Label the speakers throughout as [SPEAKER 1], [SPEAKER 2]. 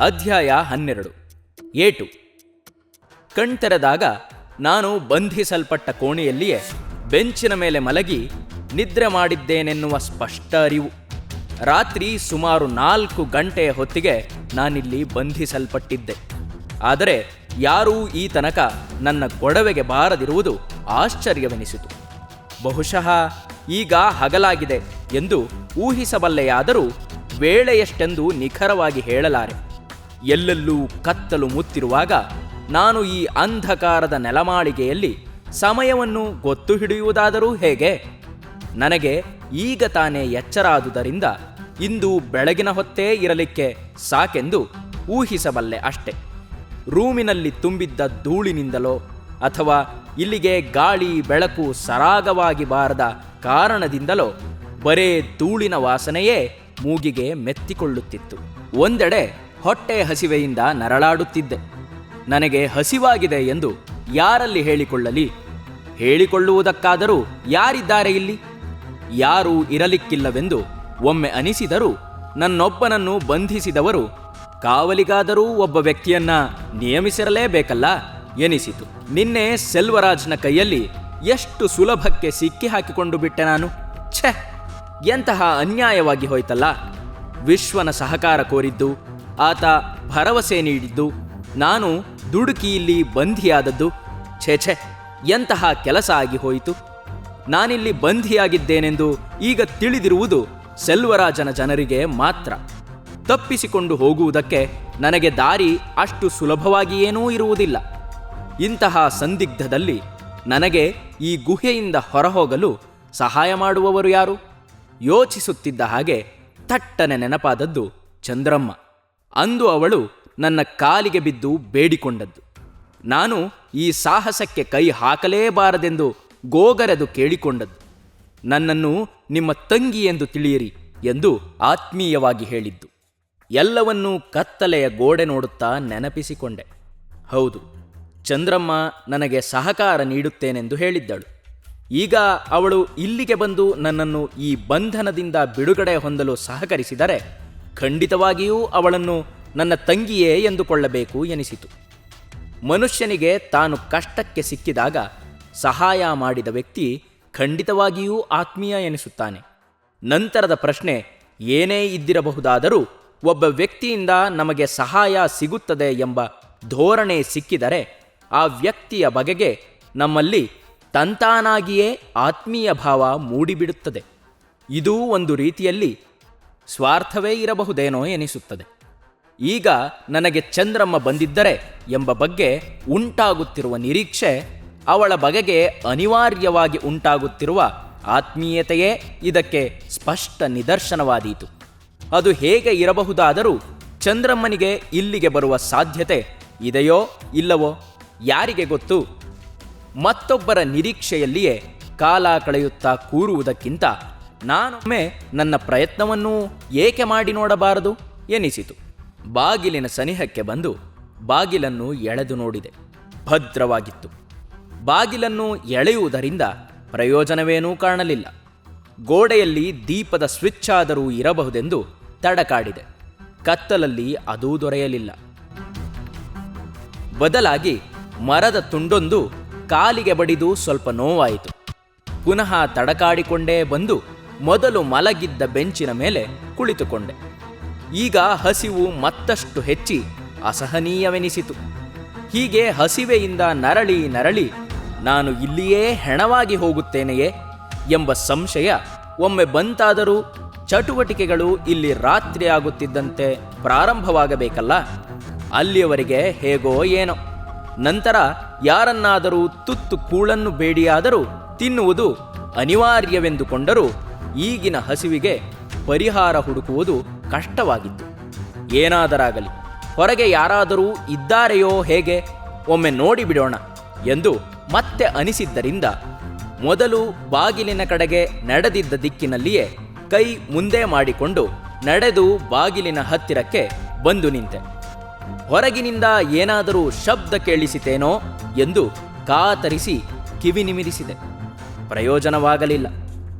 [SPEAKER 1] ಅಧ್ಯಾಯ ಹನ್ನೆರಡು. ಏಟು. ಕಣ್ತೆರೆದಾಗ ನಾನು ಬಂಧಿಸಲ್ಪಟ್ಟ ಕೋಣೆಯಲ್ಲಿಯೇ ಬೆಂಚಿನ ಮೇಲೆ ಮಲಗಿ ನಿದ್ರೆ ಮಾಡಿದ್ದೇನೆನ್ನುವ ಸ್ಪಷ್ಟ ಅರಿವು. ರಾತ್ರಿ ಸುಮಾರು ನಾಲ್ಕು ಗಂಟೆಯ ಹೊತ್ತಿಗೆ ನಾನಿಲ್ಲಿ ಬಂಧಿಸಲ್ಪಟ್ಟಿದ್ದೆ. ಆದರೆ ಯಾರೂ ಈ ತನಕ ನನ್ನ ಗೊಡವೆಗೆ ಬಾರದಿರುವುದು ಆಶ್ಚರ್ಯವೆನಿಸಿತು. ಬಹುಶಃ ಈಗ ಹಗಲಾಗಿದೆ ಎಂದು ಊಹಿಸಬಲ್ಲೆಯಾದರೂ ವೇಳೆಯಷ್ಟೆಂದು ನಿಖರವಾಗಿ ಹೇಳಲಾರೆ. ಎಲ್ಲೆಲ್ಲೂ ಕತ್ತಲು ಮುತ್ತಿರುವಾಗ ನಾನು ಈ ಅಂಧಕಾರದ ನೆಲಮಾಳಿಗೆಯಲ್ಲಿ ಸಮಯವನ್ನು ಗೊತ್ತು ಹಿಡಿಯುವುದಾದರೂ ಹೇಗೆ? ನನಗೆ ಈಗ ತಾನೇ ಎಚ್ಚರಾದುದರಿಂದ ಇಂದು ಬೆಳಗಿನ ಹೊತ್ತೇ ಇರಲಿಕ್ಕೆ ಸಾಕೆಂದು ಊಹಿಸಬಲ್ಲೆ ಅಷ್ಟೆ. ರೂಮಿನಲ್ಲಿ ತುಂಬಿದ್ದ ಧೂಳಿನಿಂದಲೋ ಅಥವಾ ಇಲ್ಲಿಗೆ ಗಾಳಿ, ಬೆಳಕು ಸರಾಗವಾಗಿ ಬಾರದ ಕಾರಣದಿಂದಲೋ ಬರೇ ಧೂಳಿನ ವಾಸನೆಯೇ ಮೂಗಿಗೆ ಮೆತ್ತಿಕೊಳ್ಳುತ್ತಿತ್ತು. ಒಂದೆಡೆ ಹೊಟ್ಟೆ ಹಸಿವೆಯಿಂದ ನರಳಾಡುತ್ತಿದ್ದೆ. ನನಗೆ ಹಸಿವಾಗಿದೆ ಎಂದು ಯಾರಲ್ಲಿ ಹೇಳಿಕೊಳ್ಳಲಿ? ಹೇಳಿಕೊಳ್ಳುವುದಕ್ಕಾದರೂ ಯಾರಿದ್ದಾರೆ ಇಲ್ಲಿ? ಯಾರೂ ಇರಲಿಕ್ಕಿಲ್ಲವೆಂದು ಒಮ್ಮೆ ಅನಿಸಿದರೂ ನನ್ನೊಬ್ಬನನ್ನು ಬಂಧಿಸಿದವರು ಕಾವಲಿಗಾದರೂ ಒಬ್ಬ ವ್ಯಕ್ತಿಯನ್ನ ನಿಯಮಿಸಿರಲೇಬೇಕಲ್ಲ ಎನಿಸಿತು. ನಿನ್ನೆ ಸೆಲ್ವರಾಜ್ನ ಕೈಯಲ್ಲಿ ಎಷ್ಟು ಸುಲಭಕ್ಕೆ ಸಿಕ್ಕಿ ಹಾಕಿಕೊಂಡು ಬಿಟ್ಟೆ ನಾನು? ಛೆ! ಎಂತಹ ಅನ್ಯಾಯವಾಗಿ ಹೋಯ್ತಲ್ಲ. ವಿಶ್ವನ ಸಹಕಾರ ಕೋರಿದ್ದು, ಆತ ಭರವಸೆ ನೀಡಿದ್ದು, ನಾನು ದುಡುಕಿ ಇಲ್ಲಿ ಬಂಧಿಯಾದದ್ದು, ಛೇ, ಛೆ, ಎಂತಹ ಕೆಲಸ ಆಗಿ ಹೋಯಿತು. ನಾನಿಲ್ಲಿ ಬಂಧಿಯಾಗಿದ್ದೇನೆಂದು ಈಗ ತಿಳಿದಿರುವುದು ಸೆಲ್ವರಾಜನ ಜನರಿಗೆ ಮಾತ್ರ. ತಪ್ಪಿಸಿಕೊಂಡು ಹೋಗುವುದಕ್ಕೆ ನನಗೆ ದಾರಿ ಅಷ್ಟು ಸುಲಭವಾಗಿಯೇನೂ ಇರುವುದಿಲ್ಲ. ಇಂತಹ ಸಂದಿಗ್ಧದಲ್ಲಿ ನನಗೆ ಈ ಗುಹೆಯಿಂದ ಹೊರಹೋಗಲು ಸಹಾಯ ಮಾಡುವವರು ಯಾರು? ಯೋಚಿಸುತ್ತಿದ್ದ ಹಾಗೆ ತಟ್ಟನೆ ನೆನಪಾದದ್ದು ಚಂದ್ರಮ್ಮ. ಅಂದು ಅವಳು ನನ್ನ ಕಾಲಿಗೆ ಬಿದ್ದು ಬೇಡಿಕೊಂಡದ್ದು. ನಾನು ಈ ಸಾಹಸಕ್ಕೆ ಕೈ ಹಾಕಲೇಬಾರದೆಂದು ಗೋಗರೆದು ಕೇಳಿಕೊಂಡದ್ದು. ನನ್ನನ್ನು ನಿಮ್ಮ ತಂಗಿ ಎಂದು ತಿಳಿಯಿರಿ ಎಂದು ಆತ್ಮೀಯವಾಗಿ ಹೇಳಿದ್ದು. ಎಲ್ಲವನ್ನೂ ಕತ್ತಲೆಯ ಗೋಡೆ ನೋಡುತ್ತಾ ನೆನಪಿಸಿಕೊಂಡೆ. ಹೌದು, ಚಂದ್ರಮ್ಮ ನನಗೆ ಸಹಕಾರ ನೀಡುತ್ತೇನೆಂದು ಹೇಳಿದ್ದಳು. ಈಗ ಅವಳು ಇಲ್ಲಿಗೆ ಬಂದು ನನ್ನನ್ನು ಈ ಬಂಧನದಿಂದ ಬಿಡುಗಡೆ ಹೊಂದಲು ಸಹಕರಿಸಿದರೆ ಖಂಡಿತವಾಗಿಯೂ ಅವಳನ್ನು ನನ್ನ ತಂಗಿಯೇ ಎಂದುಕೊಳ್ಳಬೇಕು ಎನಿಸಿತು. ಮನುಷ್ಯನಿಗೆ ತಾನು ಕಷ್ಟಕ್ಕೆ ಸಿಕ್ಕಿದಾಗ ಸಹಾಯ ಮಾಡಿದ ವ್ಯಕ್ತಿ ಖಂಡಿತವಾಗಿಯೂ ಆತ್ಮೀಯ ಎನಿಸುತ್ತಾನೆ. ನಂತರದ ಪ್ರಶ್ನೆ ಏನೇ ಇದ್ದಿರಬಹುದಾದರೂ ಒಬ್ಬ ವ್ಯಕ್ತಿಯಿಂದ ನಮಗೆ ಸಹಾಯ ಸಿಗುತ್ತದೆ ಎಂಬ ಧೋರಣೆ ಸಿಕ್ಕಿದರೆ ಆ ವ್ಯಕ್ತಿಯ ಬಗೆಗೆ ನಮ್ಮಲ್ಲಿ ತಂತಾನಾಗಿಯೇ ಆತ್ಮೀಯ ಭಾವ ಮೂಡಿಬಿಡುತ್ತದೆ. ಇದೂ ಒಂದು ರೀತಿಯಲ್ಲಿ ಸ್ವಾರ್ಥವೇ ಇರಬಹುದೇನೋ ಎನಿಸುತ್ತದೆ. ಈಗ ನನಗೆ ಚಂದ್ರಮ್ಮ ಬಂದಿದ್ದರೆ ಎಂಬ ಬಗ್ಗೆ ಉಂಟಾಗುತ್ತಿರುವ ನಿರೀಕ್ಷೆ, ಅವಳ ಬಗೆಗೆ ಅನಿವಾರ್ಯವಾಗಿ ಉಂಟಾಗುತ್ತಿರುವ ಆತ್ಮೀಯತೆಯೇ ಇದಕ್ಕೆ ಸ್ಪಷ್ಟ ನಿದರ್ಶನವಾದೀತು. ಅದು ಹೇಗೆ ಇರಬಹುದಾದರೂ ಚಂದ್ರಮ್ಮನಿಗೆ ಇಲ್ಲಿಗೆ ಬರುವ ಸಾಧ್ಯತೆ ಇದೆಯೋ ಇಲ್ಲವೋ ಯಾರಿಗೆ ಗೊತ್ತು? ಮತ್ತೊಬ್ಬರ ನಿರೀಕ್ಷೆಯಲ್ಲಿಯೇ ಕಾಲ ಕಳೆಯುತ್ತಾ ಕೂರುವುದಕ್ಕಿಂತ ನಾನೊಮ್ಮೆ ನನ್ನ ಪ್ರಯತ್ನವನ್ನೂ ಏಕೆ ಮಾಡಿ ನೋಡಬಾರದು ಎನಿಸಿತು. ಬಾಗಿಲಿನ ಸನಿಹಕ್ಕೆ ಬಂದು ಬಾಗಿಲನ್ನು ಎಳೆದು ನೋಡಿದೆ. ಭದ್ರವಾಗಿತ್ತು. ಬಾಗಿಲನ್ನು ಎಳೆಯುವುದರಿಂದ ಪ್ರಯೋಜನವೇನೂ ಕಾಣಲಿಲ್ಲ. ಗೋಡೆಯಲ್ಲಿ ದೀಪದ ಸ್ವಿಚ್ ಆದರೂ ಇರಬಹುದೆಂದು ತಡಕಾಡಿದೆ. ಕತ್ತಲಲ್ಲಿ ಅದೂ ದೊರೆಯಲಿಲ್ಲ. ಬದಲಾಗಿ ಮರದ ತುಂಡೊಂದು ಕಾಲಿಗೆ ಬಡಿದು ಸ್ವಲ್ಪ ನೋವಾಯಿತು. ಪುನಃ ತಡಕಾಡಿಕೊಂಡೇ ಬಂದು ಮೊದಲು ಮಲಗಿದ್ದ ಬೆಂಚಿನ ಮೇಲೆ ಕುಳಿತುಕೊಂಡೆ. ಈಗ ಹಸಿವು ಮತ್ತಷ್ಟು ಹೆಚ್ಚಿ ಅಸಹನೀಯವೆನಿಸಿತು. ಹೀಗೆ ಹಸಿವೆಯಿಂದ ನರಳಿ ನರಳಿ ನಾನು ಇಲ್ಲಿಯೇ ಹೆಣವಾಗಿ ಹೋಗುತ್ತೇನೆಯೇ ಎಂಬ ಸಂಶಯ ಒಮ್ಮೆ ಬಂತಾದರೂ ಚಟುವಟಿಕೆಗಳು ಇಲ್ಲಿ ರಾತ್ರಿಯಾಗುತ್ತಿದ್ದಂತೆ ಪ್ರಾರಂಭವಾಗಬೇಕಲ್ಲ? ಅಲ್ಲಿಯವರೆಗೆ ಹೇಗೋ ಏನೋ. ನಂತರ ಯಾರನ್ನಾದರೂ ತುತ್ತು ಕೂಳನ್ನು ಬೇಡಿಯಾದರೂ ತಿನ್ನುವುದು ಅನಿವಾರ್ಯವೆಂದುಕೊಂಡರೂ ಈಗಿನ ಹಸಿವಿಗೆ ಪರಿಹಾರ ಹುಡುಕುವುದು ಕಷ್ಟವಾಗಿತ್ತು. ಏನಾದರಾಗಲಿ, ಹೊರಗೆ ಯಾರಾದರೂ ಇದ್ದಾರೆಯೋ ಹೇಗೆ, ಒಮ್ಮೆ ನೋಡಿಬಿಡೋಣ ಎಂದು ಮತ್ತೆ ಅನಿಸಿದ್ದರಿಂದ ಮೊದಲು ಬಾಗಿಲಿನ ಕಡೆಗೆ ನಡೆದಿದ್ದ ದಿಕ್ಕಿನಲ್ಲಿಯೇ ಕೈ ಮುಂದೆ ಮಾಡಿಕೊಂಡು ನಡೆದು ಬಾಗಿಲಿನ ಹತ್ತಿರಕ್ಕೆ ಬಂದು ನಿಂತೆ. ಹೊರಗಿನಿಂದ ಏನಾದರೂ ಶಬ್ದ ಕೇಳಿಸಿತೇನೋ ಎಂದು ಕಾತರಿಸಿ ಕಿವಿ ನಿಮಿರಿಸಿದೆ. ಪ್ರಯೋಜನವಾಗಲಿಲ್ಲ.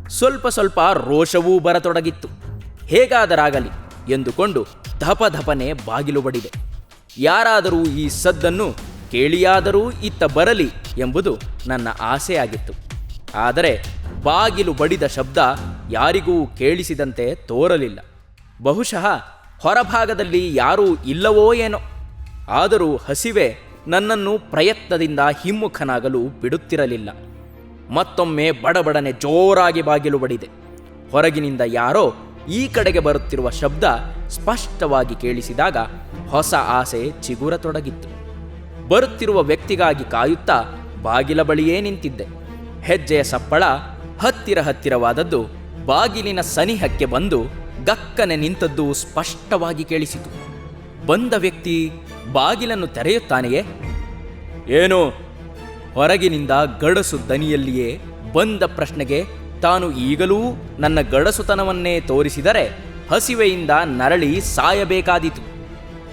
[SPEAKER 1] ಸ್ವಲ್ಪ ಸ್ವಲ್ಪ ರೋಷವೂ ಬರತೊಡಗಿತ್ತು. ಹೇಗಾದರಾಗಲಿ ಎಂದುಕೊಂಡು ಧಪಧಪನೆ ಬಾಗಿಲು ಬಡಿದೆ. ಯಾರಾದರೂ ಈ ಸದ್ದನ್ನು ಕೇಳಿಯಾದರೂ ಇತ್ತ ಬರಲಿ ಎಂಬುದು ನನ್ನ ಆಸೆಯಾಗಿತ್ತು. ಆದರೆ ಬಾಗಿಲು ಬಡಿದ ಶಬ್ದ ಯಾರಿಗೂ ಕೇಳಿಸಿದಂತೆ ತೋರಲಿಲ್ಲ. ಬಹುಶಃ ಹೊರಭಾಗದಲ್ಲಿ ಯಾರೂ ಇಲ್ಲವೋ ಏನೋ. ಆದರೂ ಹಸಿವೆ ನನ್ನನ್ನು ಪ್ರಯತ್ನದಿಂದ ಹಿಮ್ಮುಖನಾಗಲು ಬಿಡುತ್ತಿರಲಿಲ್ಲ. ಮತ್ತೊಮ್ಮೆ ಬಡಬಡನೆ ಜೋರಾಗಿ ಬಾಗಿಲು ಬಡಿದೆ ಹೊರಗಿನಿಂದ ಯಾರೋ ಈ ಕಡೆಗೆ ಬರುತ್ತಿರುವ ಶಬ್ದ ಸ್ಪಷ್ಟವಾಗಿ ಕೇಳಿಸಿದಾಗ ಹೊಸ ಆಸೆ ಚಿಗುರತೊಡಗಿತ್ತು. ಬರುತ್ತಿರುವ ವ್ಯಕ್ತಿಗಾಗಿ ಕಾಯುತ್ತಾ ಬಾಗಿಲ ಬಳಿಯೇ ನಿಂತಿದ್ದೆ. ಹೆಜ್ಜೆಯ ಸಪ್ಪಳ ಹತ್ತಿರ ಹತ್ತಿರವಾದದ್ದು ಬಾಗಿಲಿನ ಸನಿಹಕ್ಕೆ ಬಂದು ಗಕ್ಕನೆ ನಿಂತದ್ದು ಸ್ಪಷ್ಟವಾಗಿ ಕೇಳಿಸಿತು. ಬಂದ ವ್ಯಕ್ತಿ ಬಾಗಿಲನ್ನು ತೆರೆಯುತ್ತಾನೆಯೇ? ಏನು? ಹೊರಗಿನಿಂದ ಗಡಸು ದನಿಯಲ್ಲಿಯೇ ಬಂದ ಪ್ರಶ್ನೆಗೆ ತಾನು ಈಗಲೂ ನನ್ನ ಗಡಸುತನವನ್ನೇ ತೋರಿಸಿದರೆ ಹಸಿವೆಯಿಂದ ನರಳಿ ಸಾಯಬೇಕಾದೀತು.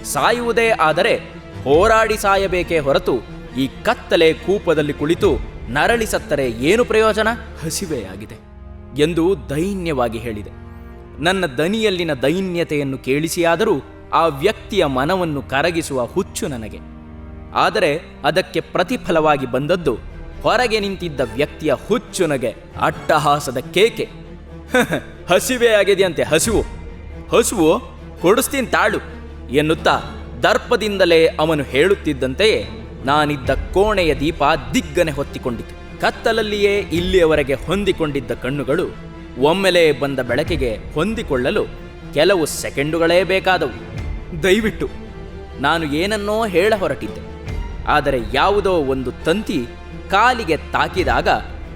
[SPEAKER 1] ಸಾಯುವುದೇ ಆದರೆ ಹೋರಾಡಿ ಸಾಯಬೇಕೇ ಹೊರತು ಈ ಕತ್ತಲೆ ಕೂಪದಲ್ಲಿ ಕುಳಿತು ನರಳಿ ಸತ್ತರೆ ಏನು ಪ್ರಯೋಜನ? ಹಸಿವೆಯಾಗಿದೆ ಎಂದು ದೈನ್ಯವಾಗಿ ಹೇಳಿದೆ. ನನ್ನ ದನಿಯಲ್ಲಿನ ದೈನ್ಯತೆಯನ್ನು ಕೇಳಿಸಿಯಾದರೂ ಆ ವ್ಯಕ್ತಿಯ ಮನವನ್ನು ಕರಗಿಸುವ ಹುಚ್ಚು ನನಗೆ. ಆದರೆ ಅದಕ್ಕೆ ಪ್ರತಿಫಲವಾಗಿ ಬಂದದ್ದು ಹೊರಗೆ ನಿಂತಿದ್ದ ವ್ಯಕ್ತಿಯ ಹುಚ್ಚು ನನಗೆ ಅಟ್ಟಹಾಸದ ಕೇಕೆ. ಹಸಿವೆ ಆಗಿದೆಯಂತೆ, ಹಸಿವು. ಹಸುವು, ಕೊಡಿಸ್ತೀನಿ ತಾಳು, ಎನ್ನುತ್ತಾ ದರ್ಪದಿಂದಲೇ ಅವನು ಹೇಳುತ್ತಿದ್ದಂತೆಯೇ ನಾನಿದ್ದ ಕೋಣೆಯ ದೀಪ ದಿಗ್ಗನೆ ಹೊತ್ತಿಕೊಂಡಿತು. ಕತ್ತಲಲ್ಲಿಯೇ ಇಲ್ಲಿಯವರೆಗೆ ಹೊಂದಿಕೊಂಡಿದ್ದ ಕಣ್ಣುಗಳು ಒಮ್ಮೆಲೇ ಬಂದ ಬೆಳಕಿಗೆ ಹೊಂದಿಕೊಳ್ಳಲು ಕೆಲವು ಸೆಕೆಂಡುಗಳೇ ಬೇಕಾದವು. ದಯವಿಟ್ಟು, ನಾನು ಏನನ್ನೋ ಹೇಳ ಹೊರಟಿದ್ದೆ. ಆದರೆ ಯಾವುದೋ ಒಂದು ತಂತಿ ಕಾಲಿಗೆ ತಾಕಿದಾಗ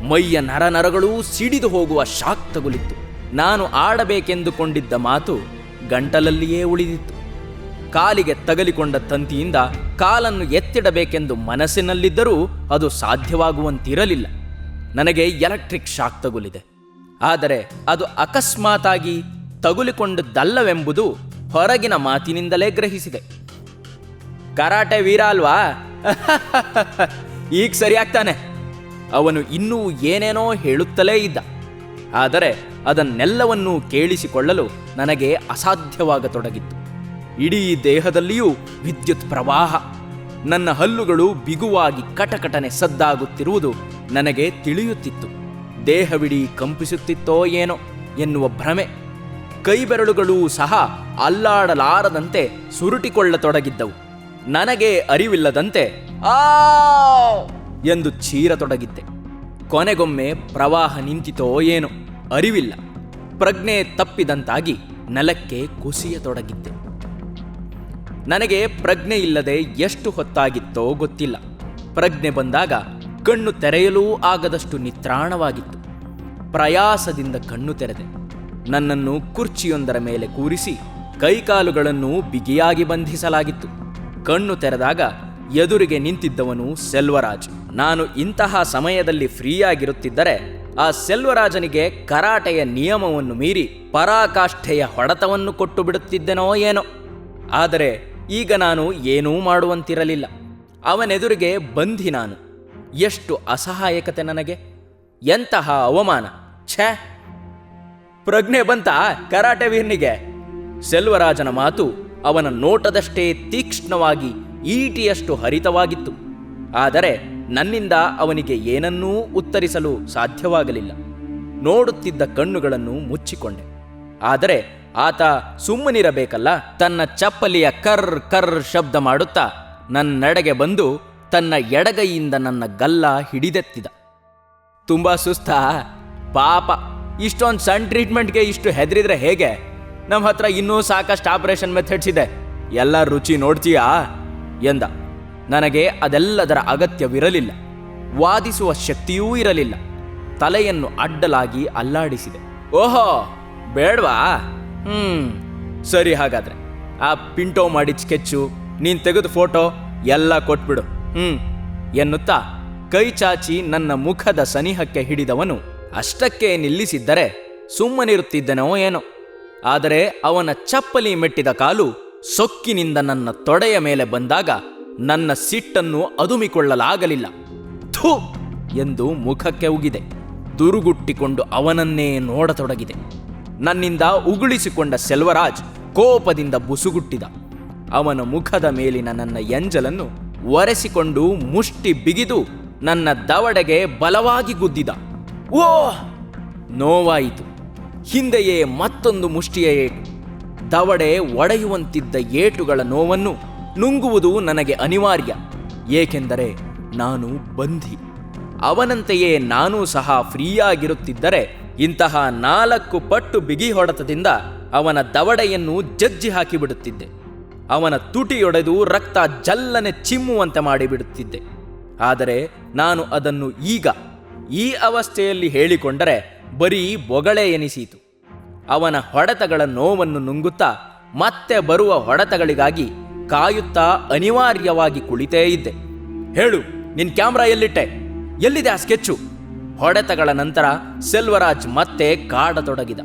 [SPEAKER 1] ಮೈಯ ನರನರಗಳೂ ಸಿಡಿದು ಹೋಗುವ ಶಾಕ್ ತಗುಲಿತ್ತು. ನಾನು ಆಡಬೇಕೆಂದುಕೊಂಡಿದ್ದ ಮಾತು ಗಂಟಲಲ್ಲಿಯೇ ಉಳಿದಿತ್ತು. ಕಾಲಿಗೆ ತಗಲಿಕೊಂಡ ತಂತಿಯಿಂದ ಕಾಲನ್ನು ಎತ್ತಿಡಬೇಕೆಂದು ಮನಸ್ಸಿನಲ್ಲಿದ್ದರೂ ಅದು ಸಾಧ್ಯವಾಗುವಂತಿರಲಿಲ್ಲ. ನನಗೆ ಎಲೆಕ್ಟ್ರಿಕ್ ಶಾಕ್ ತಗುಲಿದೆ. ಆದರೆ ಅದು ಅಕಸ್ಮಾತಾಗಿ ತಗುಲಿಕೊಂಡದ್ದಲ್ಲವೆಂಬುದು ಹೊರಗಿನ ಮಾತಿನಿಂದಲೇ ಗ್ರಹಿಸಿದೆ. ಕರಾಟೆ ವೀರ ಅಲ್ವಾ? ಈಗ ಸರಿಯಾಗ್ತಾನೆ. ಅವನು ಇನ್ನೂ ಏನೇನೋ ಹೇಳುತ್ತಲೇ ಇದ್ದ. ಆದರೆ ಅದನ್ನೆಲ್ಲವನ್ನೂ ಕೇಳಿಸಿಕೊಳ್ಳಲು ನನಗೆ ಅಸಾಧ್ಯವಾಗತೊಡಗಿತ್ತು. ಇಡೀ ದೇಹದಲ್ಲಿಯೂ ವಿದ್ಯುತ್ ಪ್ರವಾಹ. ನನ್ನ ಹಲ್ಲುಗಳು ಬಿಗುವಾಗಿ ಕಟಕಟನೆ ಸದ್ದಾಗುತ್ತಿರುವುದು ನನಗೆ ತಿಳಿಯುತ್ತಿತ್ತು. ದೇಹವಿಡೀ ಕಂಪಿಸುತ್ತಿತ್ತೋ ಏನೋ ಎನ್ನುವ ಭ್ರಮೆ. ಕೈಬೆರಳುಗಳೂ ಸಹ ಅಲ್ಲಾಡಲಾರದಂತೆ ಸುರುಟಿಕೊಳ್ಳತೊಡಗಿದ್ದವು. ನನಗೆ ಅರಿವಿಲ್ಲದಂತೆ ಆ ಎಂದು ಚೀರತೊಡಗಿದ್ದೆ. ಕೊನೆಗೊಮ್ಮೆ ಪ್ರವಾಹ ನಿಂತಿತೋ ಏನೋ, ಅರಿವಿಲ್ಲ. ಪ್ರಜ್ಞೆ ತಪ್ಪಿದಂತಾಗಿ ನೆಲಕ್ಕೆ ಕುಸಿಯತೊಡಗಿದ್ದೆ. ನನಗೆ ಪ್ರಜ್ಞೆ ಇಲ್ಲದೆ ಎಷ್ಟು ಹೊತ್ತಾಗಿತ್ತೋ ಗೊತ್ತಿಲ್ಲ. ಪ್ರಜ್ಞೆ ಬಂದಾಗ ಕಣ್ಣು ತೆರೆಯಲೂ ಆಗದಷ್ಟು ನಿತ್ರಾಣವಾಗಿತ್ತು. ಪ್ರಯಾಸದಿಂದ ಕಣ್ಣು ತೆರೆದೆ. ನನ್ನನ್ನು ಕುರ್ಚಿಯೊಂದರ ಮೇಲೆ ಕೂರಿಸಿ ಕೈಕಾಲುಗಳನ್ನು ಬಿಗಿಯಾಗಿ ಬಂಧಿಸಲಾಗಿತ್ತು. ಕಣ್ಣು ತೆರೆದಾಗ ಎದುರಿಗೆ ನಿಂತಿದ್ದವನು ಸೆಲ್ವರಾಜ್. ನಾನು ಇಂತಹ ಸಮಯದಲ್ಲಿ ಫ್ರೀಯಾಗಿರುತ್ತಿದ್ದರೆ ಆ ಸೆಲ್ವರಾಜನಿಗೆ ಕರಾಟೆಯ ನಿಯಮವನ್ನು ಮೀರಿ ಪರಾಕಾಷ್ಠೆಯ ಹೊಡೆತವನ್ನು ಕೊಟ್ಟು ಬಿಡುತ್ತಿದ್ದೆನೋ ಏನೋ. ಆದರೆ ಈಗ ನಾನು ಏನೂ ಮಾಡುವಂತಿರಲಿಲ್ಲ. ಅವನೆದುರಿಗೆ ಬಂಧಿ ನಾನು. ಎಷ್ಟು ಅಸಹಾಯಕತೆ ನನಗೆ? ಎಂತಹ ಅವಮಾನ? ಛೇ! ಪ್ರಜ್ಞೆ ಬಂತ ಕರಾಟೆ ವೀರ್ನಿಗೆ. ಸೆಲ್ವರಾಜನ ಮಾತು ಅವನ ನೋಟದಷ್ಟೇ ತೀಕ್ಷ್ಣವಾಗಿ, ಈಟಿಯಷ್ಟು ಹರಿತವಾಗಿತ್ತು. ಆದರೆ ನನ್ನಿಂದ ಅವನಿಗೆ ಏನನ್ನೂ ಉತ್ತರಿಸಲು ಸಾಧ್ಯವಾಗಲಿಲ್ಲ. ನೋಡುತ್ತಿದ್ದ ಕಣ್ಣುಗಳನ್ನು ಮುಚ್ಚಿಕೊಂಡೆ. ಆದರೆ ಆತ ಸುಮ್ಮನಿರಬೇಕಲ್ಲ? ತನ್ನ ಚಪ್ಪಲಿಯ ಕರ್ ಕರ್ ಶಬ್ದ ಮಾಡುತ್ತಾ ನನ್ನಡೆಗೆ ಬಂದು ತನ್ನ ಎಡಗೈಯಿಂದ ನನ್ನ ಗಲ್ಲ ಹಿಡಿದೆತ್ತಿದ. ತುಂಬ ಸುಸ್ತ, ಪಾಪ. ಇಷ್ಟೊಂದು ಸಣ್ಣ ಟ್ರೀಟ್ಮೆಂಟ್ಗೆ ಇಷ್ಟು ಹೆದರಿದ್ರೆ ಹೇಗೆ? ನಮ್ಮ ಹತ್ರ ಇನ್ನೂ ಸಾಕಷ್ಟು ಆಪರೇಷನ್ ಮೆಥಡ್ಸ್ ಇದೆ. ಎಲ್ಲ ರುಚಿ ನೋಡ್ತೀಯಾ? ಎಂದ. ನನಗೆ ಅದೆಲ್ಲದರ ಅಗತ್ಯವಿರಲಿಲ್ಲ. ವಾದಿಸುವ ಶಕ್ತಿಯೂ ಇರಲಿಲ್ಲ. ತಲೆಯನ್ನು ಅಡ್ಡಲಾಗಿ ಅಲ್ಲಾಡಿಸಿದೆ. ಓಹೋ, ಬೇಡ್ವಾ? ಹ್ಮ್, ಸರಿ ಹಾಗಾದ್ರೆ. ಆ ಪಿಂಟೋ ಮಾಡಿದ ಸ್ಕೆಚ್ಚು, ನೀನು ತೆಗೆದ ಫೋಟೋ ಎಲ್ಲ ಕೊಟ್ಬಿಡು. ಹ್ಮ್. ಎನ್ನುತ್ತಾ, ಕೈ ಚಾಚಿ ನನ್ನ ಮುಖದ ಸನಿಹಕ್ಕೆ ಹಿಡಿದವನು ಅಷ್ಟಕ್ಕೆ ನಿಲ್ಲಿಸಿದ್ದರೆ ಸುಮ್ಮನಿರುತ್ತಿದ್ದನೋ ಏನೋ. ಆದರೆ ಅವನ ಚಪ್ಪಲಿ ಮೆಟ್ಟಿದ ಕಾಲು ಸೊಕ್ಕಿನಿಂದ ನನ್ನ ತೊಡೆಯ ಮೇಲೆ ಬಂದಾಗ ನನ್ನ ಸಿಟ್ಟನ್ನು ಅದುಮಿಕೊಳ್ಳಲಾಗಲಿಲ್ಲ. ಥೂ ಎಂದು ಮುಖಕ್ಕೆ ಉಗಿದೆ. ದುರುಗುಟ್ಟಿಕೊಂಡು ಅವನನ್ನೇ ನೋಡತೊಡಗಿದೆ. ನನ್ನಿಂದ ಉಗುಳಿಸಿಕೊಂಡ ಸೆಲ್ವರಾಜ್ ಕೋಪದಿಂದ ಬುಸುಗುಟ್ಟಿದ. ಅವನ ಮುಖದ ಮೇಲಿನ ನನ್ನ ಎಂಜಲನ್ನು ಒರೆಸಿಕೊಂಡು ಮುಷ್ಟಿ ಬಿಗಿದು ನನ್ನ ದವಡೆಗೆ ಬಲವಾಗಿ ಗುದ್ದಿದ. ಓ! ನೋವಾಯಿತು. ಹಿಂದೆಯೇ ಮತ್ತೊಂದು ಮುಷ್ಟಿಯ. ಏಟು ದವಡೆ ಒಡೆಯುವಂತಿದ್ದ ಏಟುಗಳ ನೋವನ್ನು ನುಂಗುವುದು ನನಗೆ ಅನಿವಾರ್ಯ. ಏಕೆಂದರೆ ನಾನು ಬಂಧಿ. ಅವನಂತೆಯೇ ನಾನೂ ಸಹ ಫ್ರೀಯಾಗಿರುತ್ತಿದ್ದರೆ ಇಂತಹ ನಾಲ್ಕು ಪಟ್ಟು ಬಿಗಿ ಹೊಡೆತದಿಂದ ಅವನ ದವಡೆಯನ್ನು ಜಜ್ಜಿ ಹಾಕಿಬಿಡುತ್ತಿದ್ದೆ. ಅವನ ತುಟಿಯೊಡೆದು ರಕ್ತ ಜಲ್ಲನೆ ಚಿಮ್ಮುವಂತೆ ಮಾಡಿಬಿಡುತ್ತಿದ್ದೆ. ಆದರೆ ನಾನು ಅದನ್ನು ಈಗ, ಈ ಅವಸ್ಥೆಯಲ್ಲಿ ಹೇಳಿಕೊಂಡರೆ ಬರೀ ಬೊಗಳೆ ಎನಿಸಿತು. ಅವನ ಹೊಡೆತಗಳ ನೋವನ್ನು ನುಂಗುತ್ತಾ ಮತ್ತೆ ಬರುವ ಹೊಡೆತಗಳಿಗಾಗಿ ಕಾಯುತ್ತಾ ಅನಿವಾರ್ಯವಾಗಿ ಕುಳಿತೇ ಇದ್ದೆ. ಹೇಳು, ನಿನ್ ಕ್ಯಾಮ್ರಾ ಎಲ್ಲಿಟ್ಟೆ? ಎಲ್ಲಿದೆ ಆ ಸ್ಕೆಚ್ಚು? ಹೊಡೆತಗಳ ನಂತರ ಸೆಲ್ವರಾಜ್ ಮತ್ತೆ ಕಾಡತೊಡಗಿದ.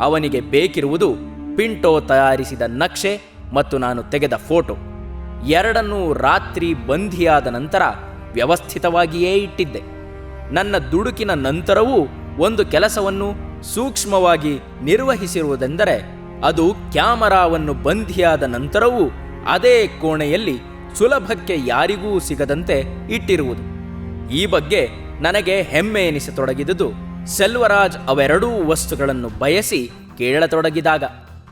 [SPEAKER 1] ಅವನಿಗೆ ಬೇಕಿರುವುದು ಪಿಂಟೋ ತಯಾರಿಸಿದ ನಕ್ಷೆ ಮತ್ತು ನಾನು ತೆಗೆದ ಫೋಟೋ. ಎರಡನ್ನೂ ರಾತ್ರಿ ಬಂಧಿಯಾದ ನಂತರ ವ್ಯವಸ್ಥಿತವಾಗಿಯೇ ಇಟ್ಟಿದ್ದೆ. ನನ್ನ ದುಡುಕಿನ ನಂತರವೂ ಒಂದು ಕೆಲಸವನ್ನು ಸೂಕ್ಷ್ಮವಾಗಿ ನಿರ್ವಹಿಸಿರುವುದೆಂದರೆ ಅದು ಕ್ಯಾಮರಾವನ್ನು ಬಂಧಿಯಾದ ನಂತರವೂ ಅದೇ ಕೋಣೆಯಲ್ಲಿ ಸುಲಭಕ್ಕೆ ಯಾರಿಗೂ ಸಿಗದಂತೆ ಇಟ್ಟಿರುವುದು. ಈ ಬಗ್ಗೆ ನನಗೆ ಹೆಮ್ಮೆ ಎನಿಸತೊಡಗಿದುದು ಸೆಲ್ವರಾಜ್ ಅವೆರಡೂ ವಸ್ತುಗಳನ್ನು ಬಯಸಿ ಕೇಳತೊಡಗಿದಾಗ,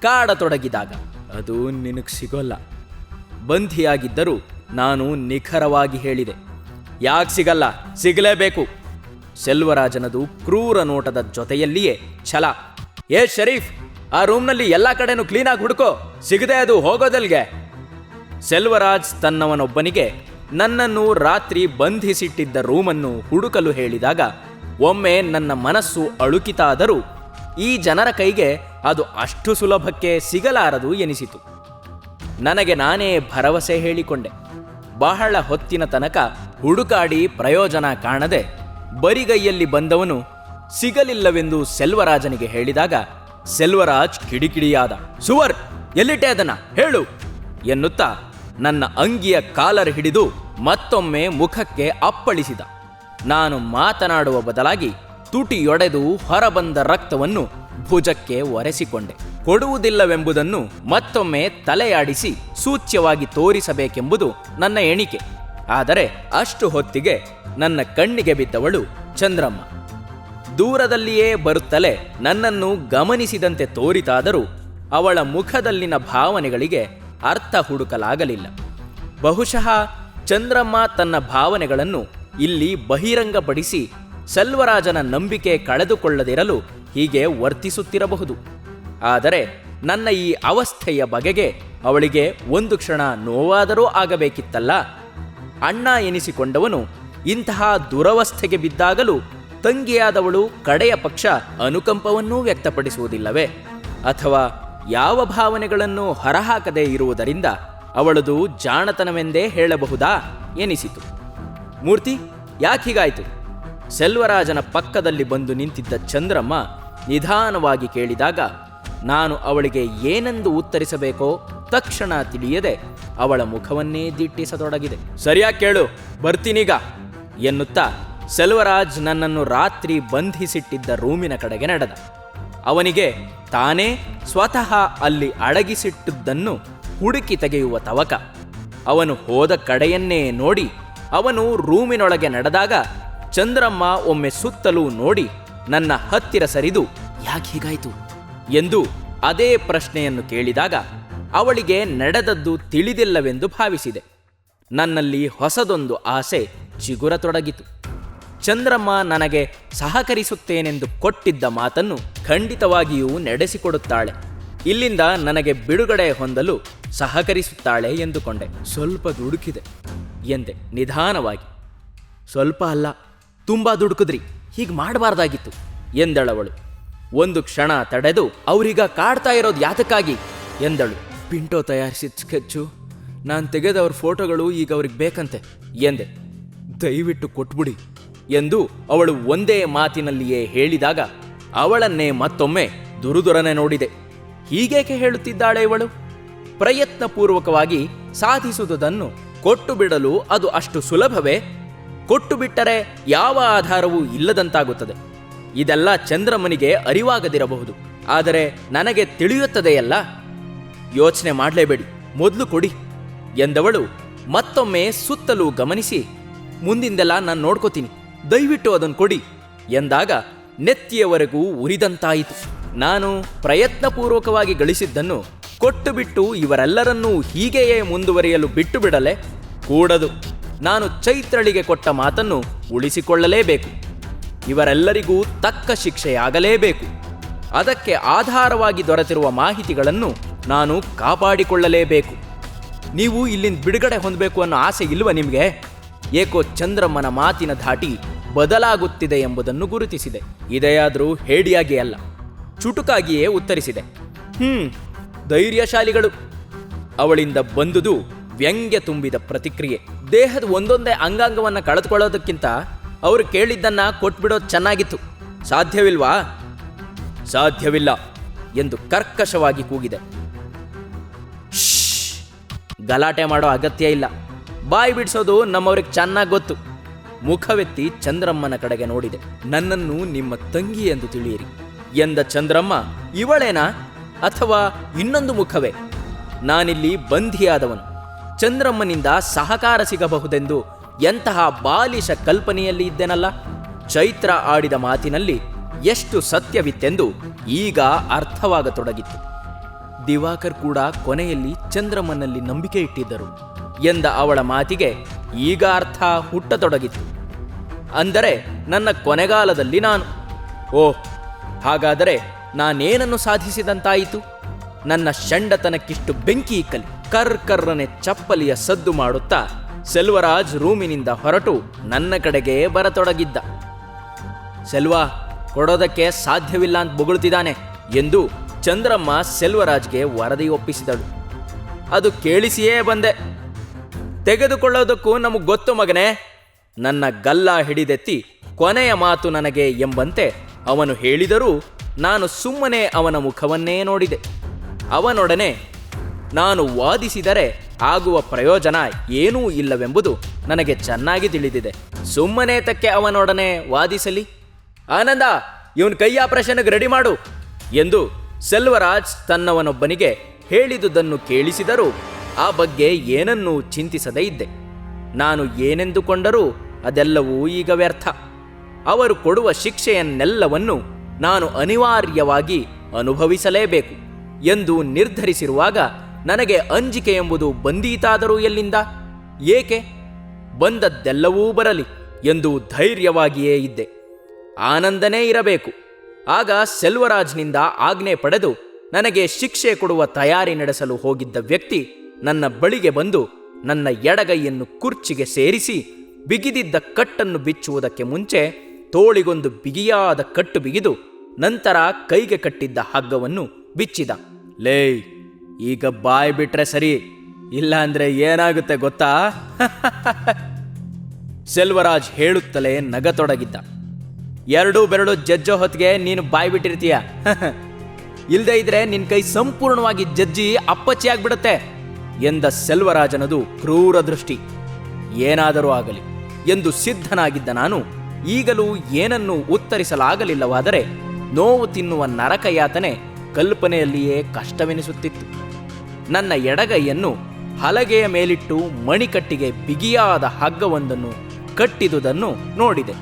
[SPEAKER 1] ಕಾಡತೊಡಗಿದಾಗ. ಅದು ನಿನಗೆ ಸಿಗೋಲ್ಲ. ಬಂಧಿಯಾಗಿದ್ದರೂ ನಾನು ನಿಖರವಾಗಿ ಹೇಳಿದೆ. ಯಾಕೆ ಸಿಗಲ್ಲ? ಸಿಗಲೇಬೇಕು. ಸೆಲ್ವರಾಜನದು ಕ್ರೂರ ನೋಟದ ಜೊತೆಯಲ್ಲಿಯೇ ಛಲ. ಏ ಶರೀಫ್, ಆ ರೂಮ್ನಲ್ಲಿ ಎಲ್ಲ ಕಡೆನೂ ಕ್ಲೀನಾಗಿ ಹುಡುಕೋ. ಸಿಗದೆ ಅದು ಹೋಗೋದಲ್ಗೆ. ಸೆಲ್ವರಾಜ್ ತನ್ನವನೊಬ್ಬನಿಗೆ, ನನ್ನನ್ನು ರಾತ್ರಿ ಬಂಧಿಸಿಟ್ಟಿದ್ದ ರೂಮನ್ನು ಹುಡುಕಲು ಹೇಳಿದಾಗ, ಒಮ್ಮೆ ನನ್ನ ಮನಸ್ಸು ಅಳುಕಿತಾದರೂ ಈ ಜನರ ಕೈಗೆ ಅದು ಅಷ್ಟು ಸುಲಭಕ್ಕೆ ಸಿಗಲಾರದು ಎನಿಸಿತು. ನನಗೆ ನಾನೇ ಭರವಸೆ ಹೇಳಿಕೊಂಡೆ. ಬಹಳ ಹೊತ್ತಿನ ತನಕ ಹುಡುಕಾಡಿ ಪ್ರಯೋಜನ ಕಾಣದೆ ಬರಿಗೈಯಲ್ಲಿ ಬಂದವನು ಸಿಗಲಿಲ್ಲವೆಂದು ಸೆಲ್ವರಾಜನಿಗೆ ಹೇಳಿದಾಗ, ಸೆಲ್ವರಾಜ್ ಕಿಡಿಕಿಡಿಯಾದ. ಸುವರ್, ಎಲ್ಲಿಟ್ಟೆ ಅದನ್ನ? ಹೇಳು! ಎನ್ನುತ್ತಾ ನನ್ನ ಅಂಗಿಯ ಕಾಲರ್ ಹಿಡಿದು ಮತ್ತೊಮ್ಮೆ ಮುಖಕ್ಕೆ ಅಪ್ಪಳಿಸಿದ. ನಾನು ಮಾತನಾಡುವ ಬದಲಾಗಿ ತುಟಿಯೊಡೆದು ಹೊರಬಂದ ರಕ್ತವನ್ನು ಭುಜಕ್ಕೆ ಒರೆಸಿಕೊಂಡೆ. ಕೊಡುವುದಿಲ್ಲವೆಂಬುದನ್ನು ಮತ್ತೊಮ್ಮೆ ತಲೆಯಾಡಿಸಿ ಸೂಚ್ಯವಾಗಿ ತೋರಿಸಬೇಕೆಂಬುದು ನನ್ನ ಎಣಿಕೆ. ಆದರೆ ಅಷ್ಟು ಹೊತ್ತಿಗೆ ನನ್ನ ಕಣ್ಣಿಗೆ ಬಿದ್ದವಳು ಚಂದ್ರಮ್ಮ. ದೂರದಲ್ಲಿಯೇ ಬರುತ್ತಲೇ ನನ್ನನ್ನು ಗಮನಿಸಿದಂತೆ ತೋರಿತಾದರೂ ಅವಳ ಮುಖದಲ್ಲಿನ ಭಾವನೆಗಳಿಗೆ ಅರ್ಥ ಹುಡುಕಲಾಗಲಿಲ್ಲ. ಬಹುಶಃ ಚಂದ್ರಮ್ಮ ತನ್ನ ಭಾವನೆಗಳನ್ನು ಇಲ್ಲಿ ಬಹಿರಂಗಪಡಿಸಿ ಸೆಲ್ವರಾಜನ ನಂಬಿಕೆ ಕಳೆದುಕೊಳ್ಳದಿರಲು ಹೀಗೆ ವರ್ತಿಸುತ್ತಿರಬಹುದು. ಆದರೆ ನನ್ನ ಈ ಅವಸ್ಥೆಯ ಬಗೆಗೆ ಅವಳಿಗೆ ಒಂದು ಕ್ಷಣ ನೋವಾದರೂ ಆಗಬೇಕಿತ್ತಲ್ಲ. ಅಣ್ಣ ಎನಿಸಿಕೊಂಡವನು ಇಂತಹ ದುರವಸ್ಥೆಗೆ ಬಿದ್ದಾಗಲೂ ತಂಗಿಯಾದವಳು ಕಡೆಯ ಪಕ್ಷ ಅನುಕಂಪವನ್ನೂ ವ್ಯಕ್ತಪಡಿಸುವುದಿಲ್ಲವೇ? ಅಥವಾ ಯಾವ ಭಾವನೆಗಳನ್ನು ಹೊರಹಾಕದೇ ಇರುವುದರಿಂದ ಅವಳದು ಜಾಣತನವೆಂದೇ ಹೇಳಬಹುದಾ? ಎನಿಸಿತು. ಮೂರ್ತಿ ಯಾಕೀಗಾಯಿತು ಸೆಲ್ವರಾಜನ ಪಕ್ಕದಲ್ಲಿ ಬಂದು ನಿಂತಿದ್ದ ಚಂದ್ರಮ್ಮ ನಿಧಾನವಾಗಿ ಕೇಳಿದಾಗ, ನಾನು ಅವಳಿಗೆ ಏನೆಂದು ಉತ್ತರಿಸಬೇಕೋ ತಕ್ಷಣ ತಿಳಿಯದೆ ಅವಳ ಮುಖವನ್ನೇ ದಿಟ್ಟಿಸತೊಡಗಿದೆ. ಸರಿಯಾಗಿ ಕೇಳು, ಬರ್ತೀನೀಗ ಎನ್ನುತ್ತಾ ಸೆಲ್ವರಾಜ್ ನನ್ನನ್ನು ರಾತ್ರಿ ಬಂಧಿಸಿಟ್ಟಿದ್ದ ರೂಮಿನ ಕಡೆಗೆ ನಡೆದ. ಅವನಿಗೆ ತಾನೇ ಸ್ವತಃ ಅಲ್ಲಿ ಅಡಗಿಸಿಟ್ಟದ್ದನ್ನು ಹುಡುಕಿ ತೆಗೆಯುವ ತವಕ. ಅವನು ಹೋದ ಕಡೆಯನ್ನೇ ನೋಡಿ ಅವನು ರೂಮಿನೊಳಗೆ ನಡೆದಾಗ ಚಂದ್ರಮ್ಮ ಒಮ್ಮೆ ಸುತ್ತಲೂ ನೋಡಿ ನನ್ನ ಹತ್ತಿರ ಸರಿದು, ಯಾಕೆ ಹೀಗಾಯಿತು? ಎಂದು ಅದೇ ಪ್ರಶ್ನೆಯನ್ನು ಕೇಳಿದಾಗ ಅವಳಿಗೆ ನಡೆದದ್ದು ತಿಳಿದಿಲ್ಲವೆಂದು ಭಾವಿಸಿದೆ. ನನ್ನಲ್ಲಿ ಹೊಸದೊಂದು ಆಸೆ ಚಿಗುರತೊಡಗಿತು. ಚಂದ್ರಮ್ಮ ನನಗೆ ಸಹಕರಿಸುತ್ತೇನೆಂದು ಕೊಟ್ಟಿದ್ದ ಮಾತನ್ನು ಖಂಡಿತವಾಗಿಯೂ ನಡೆಸಿಕೊಡುತ್ತಾಳೆ. ಇಲ್ಲಿಂದ ನನಗೆ ಬಿಡುಗಡೆ ಹೊಂದಲು ಸಹಕರಿಸುತ್ತಾಳೆ ಎಂದುಕೊಂಡೆ. ಸ್ವಲ್ಪ ದುಡುಕಿದೆ, ಎಂದೆ ನಿಧಾನವಾಗಿ. ಸ್ವಲ್ಪ ಅಲ್ಲ ತುಂಬ ದುಡುಕಿದ್ರಿ. ಹೀಗೆ ಮಾಡಬಾರ್ದಾಗಿತ್ತು, ಎಂದಳವಳು. ಒಂದು ಕ್ಷಣ ತಡೆದು ಅವರೀಗ ಕಾಡ್ತಾ ಇರೋದು ಯಾತಕ್ಕಾಗಿ? ಎಂದಳು. ಪಿಂಟೋ ತಯಾರಿಸಿದ ಸ್ಕೆಚ್ಚು ನಾನು ತೆಗೆದವ್ರ ಫೋಟೋಗಳು ಈಗ ಅವ್ರಿಗೆ ಬೇಕಂತೆ, ಎಂದೆ. ದಯವಿಟ್ಟು ಕೊಟ್ಬಿಡಿ, ಎಂದು ಅವಳು ಒಂದೇ ಮಾತಿನಲ್ಲಿಯೇ ಹೇಳಿದಾಗ ಅವಳನ್ನೇ ಮತ್ತೊಮ್ಮೆ ದುರುದುರನೆ ನೋಡಿದೆ. ಹೀಗೇಕೆ ಹೇಳುತ್ತಿದ್ದಾಳೆ ಇವಳು? ಪ್ರಯತ್ನಪೂರ್ವಕವಾಗಿ ಸಾಧಿಸುವುದನ್ನು ಕೊಟ್ಟು ಬಿಡಲು ಅದು ಅಷ್ಟು ಸುಲಭವೇ? ಕೊಟ್ಟು ಬಿಟ್ಟರೆ ಯಾವ ಆಧಾರವೂ ಇಲ್ಲದಂತಾಗುತ್ತದೆ. ಇದೆಲ್ಲ ಚಂದ್ರಮನಿಗೆ ಅರಿವಾಗದಿರಬಹುದು. ಆದರೆ ನನಗೆ ತಿಳಿಯುತ್ತದೆಯಲ್ಲ? ಯೋಚನೆ ಮಾಡಲೇಬೇಡಿ. ಮೊದಲು ಕೊಡಿ ಎಂದವಳು ಮತ್ತೊಮ್ಮೆ ಸುತ್ತಲೂ ಗಮನಿಸಿ, ಮುಂದಿಂದೆಲ್ಲ ನಾನು ನೋಡ್ಕೋತೀನಿ. ದಯವಿಟ್ಟು ಅದನ್ನು ಕೊಡಿ ಎಂದಾಗ ನೆತ್ತಿಯವರೆಗೂ ಉರಿದಂತಾಯಿತು. ನಾನು ಪ್ರಯತ್ನಪೂರ್ವಕವಾಗಿ ಗಳಿಸಿದ್ದನ್ನು ಕೊಟ್ಟು ಬಿಟ್ಟು ಇವರೆಲ್ಲರನ್ನೂ ಹೀಗೆಯೇ ಮುಂದುವರಿಯಲು ಬಿಟ್ಟು ಬಿಡಲೆ, ಕೂಡದು. ನಾನು ಚೈತ್ರಳಿಗೆ ಕೊಟ್ಟ ಮಾತನ್ನು ಉಳಿಸಿಕೊಳ್ಳಲೇಬೇಕು. ಇವರೆಲ್ಲರಿಗೂ ತಕ್ಕ ಶಿಕ್ಷೆಯಾಗಲೇಬೇಕು. ಅದಕ್ಕೆ ಆಧಾರವಾಗಿ ದೊರೆತಿರುವ ಮಾಹಿತಿಗಳನ್ನು ನಾನು ಕಾಪಾಡಿಕೊಳ್ಳಲೇಬೇಕು. ನೀವು ಇಲ್ಲಿಂದ ಬಿಡುಗಡೆ ಹೊಂದಬೇಕು ಅನ್ನೋ ಆಸೆ ಇಲ್ವ ನಿಮಗೆ? ಏಕೋ ಚಂದ್ರಮ್ಮನ ಮಾತಿನ ಧಾಟಿ ಬದಲಾಗುತ್ತಿದೆ ಎಂಬುದನ್ನು ಗುರುತಿಸಿದೆ. ಇದೆಯಾದರೂ ಹೇಡಿಯಾಗಿ ಅಲ್ಲ. ಚುಟುಕಾಗಿಯೇ ಉತ್ತರಿಸಿದೆ. ಹ್ಮ್, ಧೈರ್ಯಶಾಲಿಗಳು. ಅವಳಿಂದ ಬಂದುದು ವ್ಯಂಗ್ಯ ತುಂಬಿದ ಪ್ರತಿಕ್ರಿಯೆ. ದೇಹದ ಒಂದೊಂದೇ ಅಂಗಾಂಗವನ್ನು ಕಳೆದುಕೊಳ್ಳೋದಕ್ಕಿಂತ ಅವರು ಕೇಳಿದ್ದನ್ನು ಕೊಟ್ಬಿಡೋದು ಚೆನ್ನಾಗಿತ್ತು. ಸಾಧ್ಯವಿಲ್ವಾ? ಸಾಧ್ಯವಿಲ್ಲ ಎಂದು ಕರ್ಕಶವಾಗಿ ಕೂಗಿದೆ! ಗಲಾಟೆ ಮಾಡೋ ಅಗತ್ಯ ಇಲ್ಲ. ಬಾಯಿ ಬಿಡಿಸೋದು ನಮ್ಮವ್ರಿಗೆ ಚೆನ್ನಾಗಿ ಗೊತ್ತು. ಮುಖವೆತ್ತಿ ಚಂದ್ರಮ್ಮನ ಕಡೆಗೆ ನೋಡಿದೆ. ನನ್ನನ್ನು ನಿಮ್ಮ ತಂಗಿ ಎಂದು ತಿಳಿಯಿರಿ. ಎಂದ ಚಂದ್ರಮ್ಮ, ಇವಳೇನಾ ಅಥವಾ ಇನ್ನೊಂದು ಮುಖವೇ? ನಾನಿಲ್ಲಿ ಬಂಧಿಯಾದವನು. ಚಂದ್ರಮ್ಮನಿಂದ ಸಹಕಾರ ಸಿಗಬಹುದೆಂದು ಎಂತಹ ಬಾಲಿಶ ಕಲ್ಪನೆಯಲ್ಲಿ ಇದ್ದೆನಲ್ಲ? ಚೈತ್ರ ಆಡಿದ ಮಾತಿನಲ್ಲಿ ಎಷ್ಟು ಸತ್ಯವಿತ್ತೆಂದು ಈಗ ಅರ್ಥವಾಗತೊಡಗಿತ್ತು. ದಿವಾಕರ್ ಕೂಡ ಕೊನೆಯಲ್ಲಿ ಚಂದ್ರಮ್ಮನಲ್ಲಿ ನಂಬಿಕೆ ಇಟ್ಟಿದ್ದರು ಎಂದ ಅವಳ ಮಾತಿಗೆ ಈಗ ಅರ್ಥ ಹುಟ್ಟತೊಡಗಿತು ಅಂದರೆ ನನ್ನ ಕೊನೆಗಾಲದಲ್ಲಿ ನಾನು. ಓಹ್, ಹಾಗಾದರೆ ನಾನೇನನ್ನು ಸಾಧಿಸಿದಂತಾಯಿತು? ನನ್ನ ಷಂಡತನಕ್ಕಿಷ್ಟು ಬೆಂಕಿ ಇಕ್ಕಲಿ. ಕರ್ ಕರ್ರನೆ ಚಪ್ಪಲಿಯ ಸದ್ದು ಮಾಡುತ್ತಾ ಸೆಲ್ವರಾಜ್ ರೂಮಿನಿಂದ ಹೊರಟು ನನ್ನ ಕಡೆಗೆ ಬರತೊಡಗಿದ್ದ. ಸೆಲ್ವಾ, ಕೊಡೋದಕ್ಕೆ ಸಾಧ್ಯವಿಲ್ಲ ಅಂತ ಬೊಗಳುತ್ತಿದ್ದಾನೆ ಎಂದು ಚಂದ್ರಮ್ಮ ಸೆಲ್ವರಾಜ್ಗೆ ವರದಿ ಒಪ್ಪಿಸಿದಳು. ಅದು ಕೇಳಿಸಿಯೇ ಬಂದೆ. ತೆಗೆದುಕೊಳ್ಳೋದಕ್ಕೂ ನಮಗೆ ಗೊತ್ತು ಮಗನೇ. ನನ್ನ ಗಲ್ಲ ಹಿಡಿದೆತ್ತಿ ಕೊನೆಯ ಮಾತು ನನಗೆ ಎಂಬಂತೆ ಅವನು ಹೇಳಿದರೂ ನಾನು ಸುಮ್ಮನೆ ಅವನ ಮುಖವನ್ನೇ ನೋಡಿದೆ. ಅವನೊಡನೆ ನಾನು ವಾದಿಸಿದರೆ ಆಗುವ ಪ್ರಯೋಜನ ಏನೂ ಇಲ್ಲವೆಂಬುದು ನನಗೆ ಚೆನ್ನಾಗಿ ತಿಳಿದಿದೆ. ಸುಮ್ಮನೆ ತಕ್ಕೆ ಅವನೊಡನೆ ವಾದಿಸಲಿ? ಆನಂದ, ಇವನ್ ಕೈ ಆಪರೇಷನ್ಗೆ ರೆಡಿ ಮಾಡು ಎಂದು ಸೆಲ್ವರಾಜ್ ತನ್ನವನೊಬ್ಬನಿಗೆ ಹೇಳಿದುದನ್ನು ಕೇಳಿಸಿದರೂ ಆ ಬಗ್ಗೆ ಏನನ್ನೂ ಚಿಂತಿಸದೇ ಇದ್ದೆ. ನಾನು ಏನೆಂದುಕೊಂಡರೂ ಅದೆಲ್ಲವೂ ಈಗ ವ್ಯರ್ಥ. ಅವರು ಕೊಡುವ ಶಿಕ್ಷೆಯನ್ನೆಲ್ಲವನ್ನು ನಾನು ಅನಿವಾರ್ಯವಾಗಿ ಅನುಭವಿಸಲೇಬೇಕು ಎಂದು ನಿರ್ಧರಿಸಿರುವಾಗ ನನಗೆ ಅಂಜಿಕೆ ಎಂಬುದು ಬಂದೀತಾದರೂ ಎಲ್ಲಿಂದ? ಏಕೆ? ಬಂದದ್ದೆಲ್ಲವೂ ಬರಲಿ ಎಂದು ಧೈರ್ಯವಾಗಿಯೇ ಇದ್ದೆ. ಆನಂದನೇ ಇರಬೇಕು. ಆಗ ಸೆಲ್ವರಾಜ್ನಿಂದ ಆಜ್ಞೆ ಪಡೆದು ನನಗೆ ಶಿಕ್ಷೆ ಕೊಡುವ ತಯಾರಿ ನಡೆಸಲು ಹೋಗಿದ್ದ ವ್ಯಕ್ತಿ ನನ್ನ ಬಳಿಗೆ ಬಂದು ನನ್ನ ಎಡಗೈಯನ್ನು ಕುರ್ಚಿಗೆ ಸೇರಿಸಿ ಬಿಗಿದಿದ್ದ ಕಟ್ಟನ್ನು ಬಿಚ್ಚುವುದಕ್ಕೆ ಮುಂಚೆ ತೋಳಿಗೊಂದು ಬಿಗಿಯಾದ ಕಟ್ಟು ಬಿಗಿದು ನಂತರ ಕೈಗೆ ಕಟ್ಟಿದ್ದ ಹಗ್ಗವನ್ನು ಬಿಚ್ಚಿದ. ಲೇ ಈಗ ಬಾಯ್ ಬಿಟ್ರೆ ಸರಿ ಇಲ್ಲ ಅಂದ್ರೆ ಏನಾಗುತ್ತೆ ಗೊತ್ತಾ? ಸೆಲ್ವರಾಜ್ ಹೇಳುತ್ತಲೇ ನಗತೊಡಗಿದ್ದ. ಎರಡು ಬೆರಳು ಜಜ್ಜೋ ಹೊತ್ತಿಗೆ ನೀನು ಬಾಯ್ ಬಿಟ್ಟಿರ್ತೀಯ? ಇಲ್ಲದೆ ಇದ್ರೆ ನಿನ್ ಕೈ ಸಂಪೂರ್ಣವಾಗಿ ಜಜ್ಜಿ ಅಪ್ಪಚ್ಚಿ ಆಗ್ಬಿಡುತ್ತೆ ಎಂದ ಸೆಲ್ವರಾಜನದು ಕ್ರೂರ ದೃಷ್ಟಿ. ಏನಾದರೂ ಆಗಲಿ ಎಂದು ಸಿದ್ಧನಾಗಿದ್ದ ನಾನು, ಈಗಲೂ ಏನನ್ನು ಉತ್ತರಿಸಲಾಗಲಿಲ್ಲವಾದರೆ ನೋವು ತಿನ್ನುವ ನರಕಯಾತನೆ ಕಲ್ಪನೆಯಲ್ಲಿಯೇ ಕಷ್ಟವೆನಿಸುತ್ತಿತ್ತು. ನನ್ನ ಎಡಗೈಯನ್ನು ಹಲಗೆಯ ಮೇಲಿಟ್ಟು ಮಣಿಕಟ್ಟಿಗೆ ಬಿಗಿಯಾದ ಹಗ್ಗವೊಂದನ್ನು ಕಟ್ಟಿದುದನ್ನು ನೋಡಿದೆ.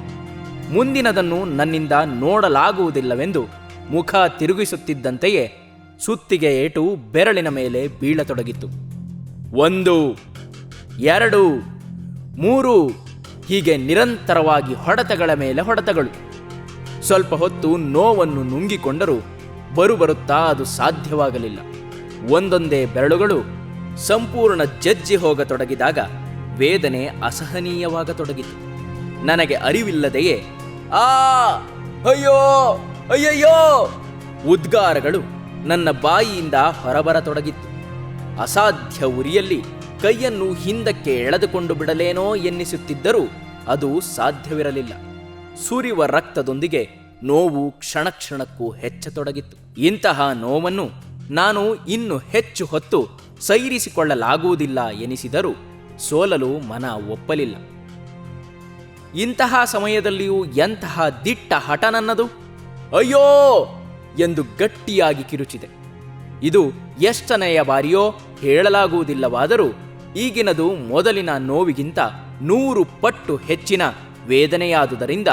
[SPEAKER 1] ಮುಂದಿನದನ್ನು ನನ್ನಿಂದ ನೋಡಲಾಗುವುದಿಲ್ಲವೆಂದು ಮುಖ ತಿರುಗಿಸುತ್ತಿದ್ದಂತೆಯೇ ಸುತ್ತಿಗೆ ಏಟು ಬೆರಳಿನ ಮೇಲೆ ಬೀಳತೊಡಗಿತು. ಒಂದು, ಎರಡು, ಮೂರು, ಹೀಗೆ ನಿರಂತರವಾಗಿ ಹೊಡೆತಗಳ ಮೇಲೆ ಹೊಡೆತಗಳು. ಸ್ವಲ್ಪ ಹೊತ್ತು ನೋವನ್ನು ನುಂಗಿಕೊಂಡರೂ ಬರುಬರುತ್ತಾ ಅದು ಸಾಧ್ಯವಾಗಲಿಲ್ಲ. ಒಂದೊಂದೇ ಬೆರಳುಗಳು ಸಂಪೂರ್ಣ ಜಜ್ಜಿ ಹೋಗತೊಡಗಿದಾಗ ವೇದನೆ ಅಸಹನೀಯವಾಗತೊಡಗಿತು. ನನಗೆ ಅರಿವಿಲ್ಲದೆಯೇ, ಆ, ಅಯ್ಯೋ, ಅಯ್ಯಯ್ಯೋ! ಉದ್ಗಾರಗಳು ನನ್ನ ಬಾಯಿಯಿಂದ ಹೊರಬರತೊಡಗಿತ್ತು. ಅಸಾಧ್ಯ ಉರಿಯಲ್ಲಿ ಕೈಯನ್ನು ಹಿಂದಕ್ಕೆ ಎಳೆದುಕೊಂಡು ಬಿಡಲೇನೋ ಎನ್ನಿಸುತ್ತಿದ್ದರೂ ಅದು ಸಾಧ್ಯವಿರಲಿಲ್ಲ. ಸುರಿವ ರಕ್ತದೊಂದಿಗೆ ನೋವು ಕ್ಷಣಕ್ಷಣಕ್ಕೂ ಹೆಚ್ಚತೊಡಗಿತ್ತು. ಇಂತಹ ನೋವನ್ನು ನಾನು ಇನ್ನು ಹೆಚ್ಚು ಹೊತ್ತು ಸೈರಿಸಿಕೊಳ್ಳಲಾಗುವುದಿಲ್ಲ ಎನಿಸಿದರೂ ಸೋಲಲು ಮನ ಒಪ್ಪಲಿಲ್ಲ. ಇಂತಹ ಸಮಯದಲ್ಲಿಯೂ ಎಂತಹ ದಿಟ್ಟ ಹಠ ನನ್ನದು ಅಯ್ಯೋ! ಎಂದು ಗಟ್ಟಿಯಾಗಿ ಕಿರುಚಿದೆ. ಇದು ಎಷ್ಟನೆಯ ಬಾರಿಯೋ ಹೇಳಲಾಗುವುದಿಲ್ಲವಾದರೂ ಈಗಿನದು ಮೊದಲಿನ ನೋವಿಗಿಂತ ನೂರು ಪಟ್ಟು ಹೆಚ್ಚಿನ ವೇದನೆಯಾದುದರಿಂದ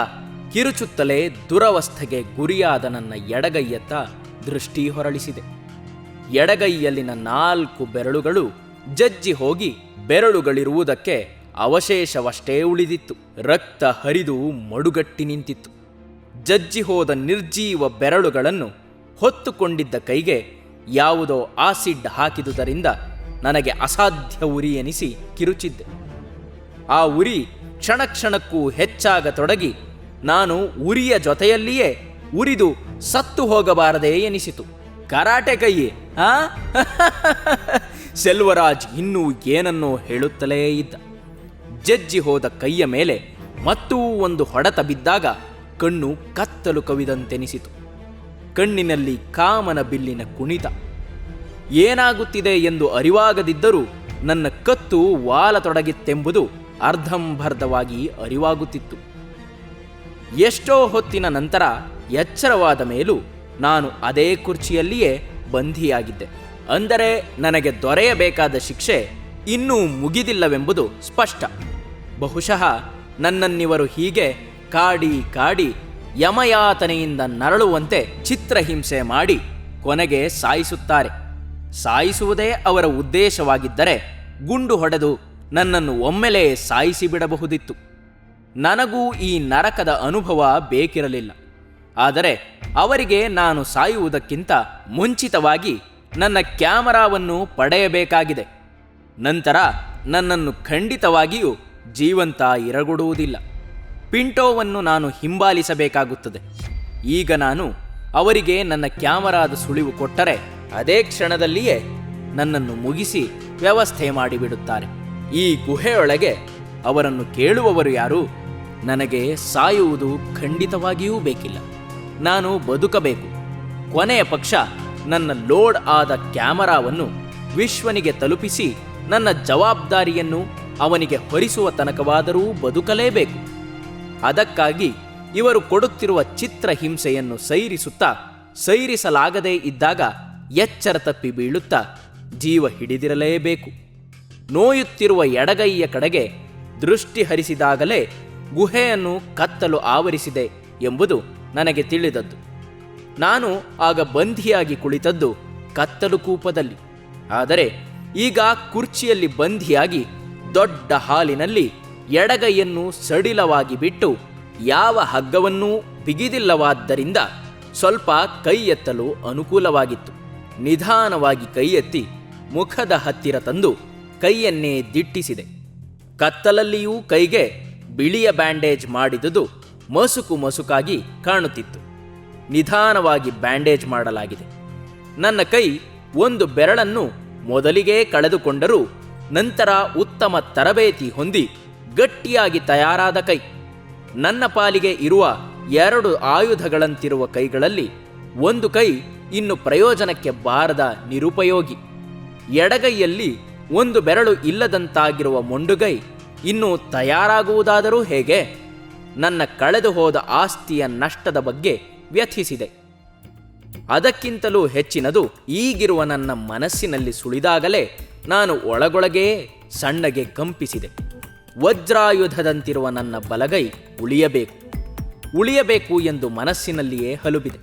[SPEAKER 1] ಕಿರುಚುತ್ತಲೇ ದುರವಸ್ಥೆಗೆ ಗುರಿಯಾದ ನನ್ನ ಎಡಗೈಯತ್ತ ದೃಷ್ಟಿ ಹೊರಳಿಸಿದೆ. ಎಡಗೈಯಲ್ಲಿನ ನಾಲ್ಕು ಬೆರಳುಗಳು ಜಜ್ಜಿ ಹೋಗಿ ಬೆರಳುಗಳಿರುವುದಕ್ಕೆ ಅವಶೇಷವಷ್ಟೇ ಉಳಿದಿತ್ತು. ರಕ್ತ ಹರಿದು ಮಡುಗಟ್ಟಿ ನಿಂತಿತ್ತು. ಜಜ್ಜಿ ಹೋದ ನಿರ್ಜೀವ ಬೆರಳುಗಳನ್ನು ಹೊತ್ತುಕೊಂಡಿದ್ದ ಕೈಗೆ ಯಾವುದೋ ಆಸಿಡ್ ಹಾಕಿದುದರಿಂದ ನನಗೆ ಅಸಾಧ್ಯ ಉರಿ ಎನಿಸಿ ಕಿರುಚಿದ್ದೆ. ಆ ಉರಿ ಕ್ಷಣ ಕ್ಷಣಕ್ಕೂ ಹೆಚ್ಚಾಗತೊಡಗಿ ನಾನು ಉರಿಯ ಜೊತೆಯಲ್ಲಿಯೇ ಉರಿದು ಸತ್ತು ಹೋಗಬಾರದೇ ಎನಿಸಿತು. ಕರಾಟೆ ಕೈ ಆ ಸೆಲ್ವರಾಜ್ ಇನ್ನೂ ಏನನ್ನೋ ಹೇಳುತ್ತಲೇ ಇದ್ದ. ಜಜ್ಜಿ ಹೋದ ಕೈಯ ಮೇಲೆ ಮತ್ತೂ ಒಂದು ಹೊಡೆತ ಬಿದ್ದಾಗ ಕಣ್ಣು ಕತ್ತಲು ಕವಿದಂತೆನಿಸಿತು. ಕಣ್ಣಿನಲ್ಲಿ ಕಾಮನ ಬಿಲ್ಲಿನ ಕುಣಿತ. ಏನಾಗುತ್ತಿದೆ ಎಂದು ಅರಿವಾಗದಿದ್ದರೂ ನನ್ನ ಕತ್ತು ವಾಲತೊಡಗಿತ್ತೆಂಬುದು ಅರ್ಧಂಬರ್ಧವಾಗಿ ಅರಿವಾಗುತ್ತಿತ್ತು. ಎಷ್ಟೋ ಹೊತ್ತಿನ ನಂತರ ಎಚ್ಚರವಾದ ಮೇಲೂ ನಾನು ಅದೇ ಕುರ್ಚಿಯಲ್ಲಿಯೇ ಬಂಧಿಯಾಗಿದ್ದೆ. ಅಂದರೆ ನನಗೆ ದೊರೆಯಬೇಕಾದ ಶಿಕ್ಷೆ ಇನ್ನೂ ಮುಗಿದಿಲ್ಲವೆಂಬುದು ಸ್ಪಷ್ಟ. ಬಹುಶಃ ನನ್ನನ್ನಿವರು ಹೀಗೆ ಕಾಡಿ ಕಾಡಿ ಯಮಯಾತನೆಯಿಂದ ನರಳುವಂತೆ ಚಿತ್ರಹಿಂಸೆ ಮಾಡಿ ಕೊನೆಗೆ ಸಾಯಿಸುತ್ತಾರೆ. ಸಾಯಿಸುವುದೇ ಅವರ ಉದ್ದೇಶವಾಗಿದ್ದರೆ ಗುಂಡು ಹೊಡೆದು ನನ್ನನ್ನು ಒಮ್ಮೆಲೇ ಸಾಯಿಸಿಬಿಡಬಹುದಿತ್ತು. ನನಗೂ ಈ ನರಕದ ಅನುಭವ ಬೇಕಿರಲಿಲ್ಲ. ಆದರೆ ಅವರಿಗೆ ನಾನು ಸಾಯುವುದಕ್ಕಿಂತ ಮುಂಚಿತವಾಗಿ ನನ್ನ ಕ್ಯಾಮರಾವನ್ನು ಪಡೆಯಬೇಕಾಗಿದೆ. ನಂತರ ನನ್ನನ್ನು ಖಂಡಿತವಾಗಿಯೂ ಜೀವಂತ ಇರಗೊಡುವುದಿಲ್ಲ. ಪಿಂಟೋವನ್ನು ನಾನು ಹಿಂಬಾಲಿಸಬೇಕಾಗುತ್ತದೆ. ಈಗ ನಾನು ಅವರಿಗೆ ನನ್ನ ಕ್ಯಾಮರಾದ ಸುಳಿವು ಕೊಟ್ಟರೆ ಅದೇ ಕ್ಷಣದಲ್ಲಿಯೇ ನನ್ನನ್ನು ಮುಗಿಸಿ ವ್ಯವಸ್ಥೆ ಮಾಡಿಬಿಡುತ್ತಾರೆ. ಈ ಗುಹೆಯೊಳಗೆ ಅವರನ್ನು ಕೇಳುವವರು ಯಾರು ನನಗೆ ಸಾಯುವುದು ಖಂಡಿತವಾಗಿಯೂ ಬೇಕಿಲ್ಲ. ನಾನು ಬದುಕಬೇಕು. ಕೊನೆಯ ಪಕ್ಷ ನನ್ನ ಲೋಡ್ ಆದ ಕ್ಯಾಮರಾವನ್ನು ವಿಶ್ವನಿಗೆ ತಲುಪಿಸಿ ನನ್ನ ಜವಾಬ್ದಾರಿಯನ್ನು ಅವನಿಗೆ ಹೊರಿಸುವ ತನಕವಾದರೂ ಬದುಕಲೇಬೇಕು. ಅದಕ್ಕಾಗಿ ಇವರು ಕೊಡುತ್ತಿರುವ ಚಿತ್ರ ಹಿಂಸೆಯನ್ನು ಸೈರಿಸುತ್ತಾ, ಸೈರಿಸಲಾಗದೇ ಇದ್ದಾಗ ಎಚ್ಚರ ತಪ್ಪಿ ಬೀಳುತ್ತಾ ಜೀವ ಹಿಡಿದಿರಲೇಬೇಕು. ನೋಯುತ್ತಿರುವ ಎಡಗೈಯ ಕಡೆಗೆ ದೃಷ್ಟಿ ಹರಿಸಿದಾಗಲೇ ಗುಹೆಯನ್ನು ಕತ್ತಲು ಆವರಿಸಿದೆ ಎಂಬುದು ನನಗೆ ತಿಳಿದದ್ದು. ನಾನು ಆಗ ಬಂಧಿಯಾಗಿ ಕುಳಿತದ್ದು ಕತ್ತಲು ಕೂಪದಲ್ಲಿ. ಆದರೆ ಈಗ ಕುರ್ಚಿಯಲ್ಲಿ ಬಂಧಿಯಾಗಿ ದೊಡ್ಡ ಹಾಲಿನಲ್ಲಿ ಎಡಗೈಯನ್ನು ಸಡಿಲವಾಗಿ ಬಿಟ್ಟು ಯಾವ ಹಗ್ಗವನ್ನೂ ಬಿಗಿದಿಲ್ಲವಾದ್ದರಿಂದ ಸ್ವಲ್ಪ ಕೈ ಎತ್ತಲು ಅನುಕೂಲವಾಗಿತ್ತು. ನಿಧಾನವಾಗಿ ಕೈ ಎತ್ತಿ ಮುಖದ ಹತ್ತಿರ ತಂದು ಕೈಯನ್ನೇ ದಿಟ್ಟಿಸಿದೆ. ಕತ್ತಲಲ್ಲಿಯೂ ಕೈಗೆ ಬಿಳಿಯ ಬ್ಯಾಂಡೇಜ್ ಮಾಡಿದುದು ಮಸುಕು ಮಸುಕಾಗಿ ಕಾಣುತ್ತಿತ್ತು. ನಿಧಾನವಾಗಿ ಬ್ಯಾಂಡೇಜ್ ಮಾಡಲಾಗಿದೆ. ನನ್ನ ಕೈ ಒಂದು ಬೆರಳನ್ನು ಮೊದಲಿಗೆ ಕಳೆದುಕೊಂಡರೂ ನಂತರ ಉತ್ತಮ ತರಬೇತಿ ಹೊಂದಿ ಗಟ್ಟಿಯಾಗಿ ತಯಾರಾದ ಕೈ. ನನ್ನ ಪಾಲಿಗೆ ಇರುವ ಎರಡು ಆಯುಧಗಳಂತಿರುವ ಕೈಗಳಲ್ಲಿ ಒಂದು ಕೈ ಇನ್ನು ಪ್ರಯೋಜನಕ್ಕೆ ಬಾರದ ನಿರುಪಯೋಗಿ. ಎಡಗೈಯಲ್ಲಿ ಒಂದು ಬೆರಳು ಇಲ್ಲದಂತಾಗಿರುವ ಮೊಂಡುಗೈ ಇನ್ನು ತಯಾರಾಗುವುದಾದರೂ ಹೇಗೆ? ನನ್ನ ಕಳೆದು ಹೋದ ಆಸ್ತಿಯ ನಷ್ಟದ ಬಗ್ಗೆ ವ್ಯಥಿಸಿದೆ. ಅದಕ್ಕಿಂತಲೂ ಹೆಚ್ಚಿನದು ಈಗಿರುವ ನನ್ನ ಮನಸ್ಸಿನಲ್ಲಿ ಸುಳಿದಾಗಲೇ ನಾನು ಒಳಗೊಳಗೇ ಸಣ್ಣಗೆ ಕಂಪಿಸಿದೆ. ವಜ್ರಾಯುಧದಂತಿರುವ ನನ್ನ ಬಲಗೈ ಉಳಿಯಬೇಕು. ಉಳಿಯಬೇಕು ಎಂದು ಮನಸ್ಸಿನಲ್ಲಿಯೇ ಹಲುಬಿದೆ.